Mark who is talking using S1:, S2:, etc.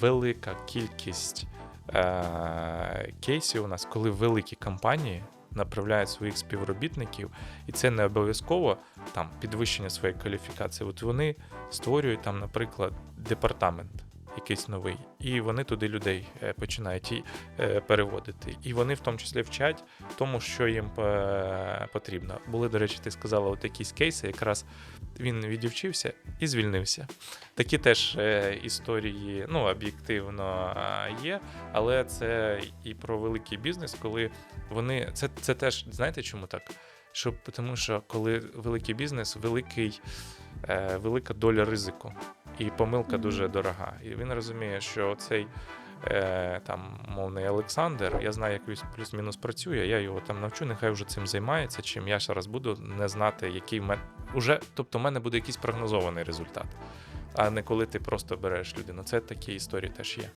S1: велика кількість е- кейсів у нас, коли великі компанії направляють своїх співробітників, і це не обов'язково там підвищення своєї кваліфікації. От вони створюють там, наприклад, департамент. Якийсь новий, і вони туди людей е, починають е, переводити. І вони в тому числі вчать тому, що їм е, потрібно. Були, до речі, ти сказала, от якісь кейси, якраз він відівчився і звільнився. Такі теж історії, ну, об'єктивно є, але це і про великий бізнес, коли вони. Це, це теж, знаєте, чому так? Щоб, тому що коли великий бізнес, великий, е, велика доля ризику, і помилка дуже дорога. І він розуміє, що цей е, там мовний Олександр, я знаю, як він плюс-мінус працює, я його там навчу, нехай вже цим займається, чим я ще раз буду не знати, який в мене уже, тобто в мене буде якийсь прогнозований результат, а не коли ти просто береш людину. Це такі історії теж є.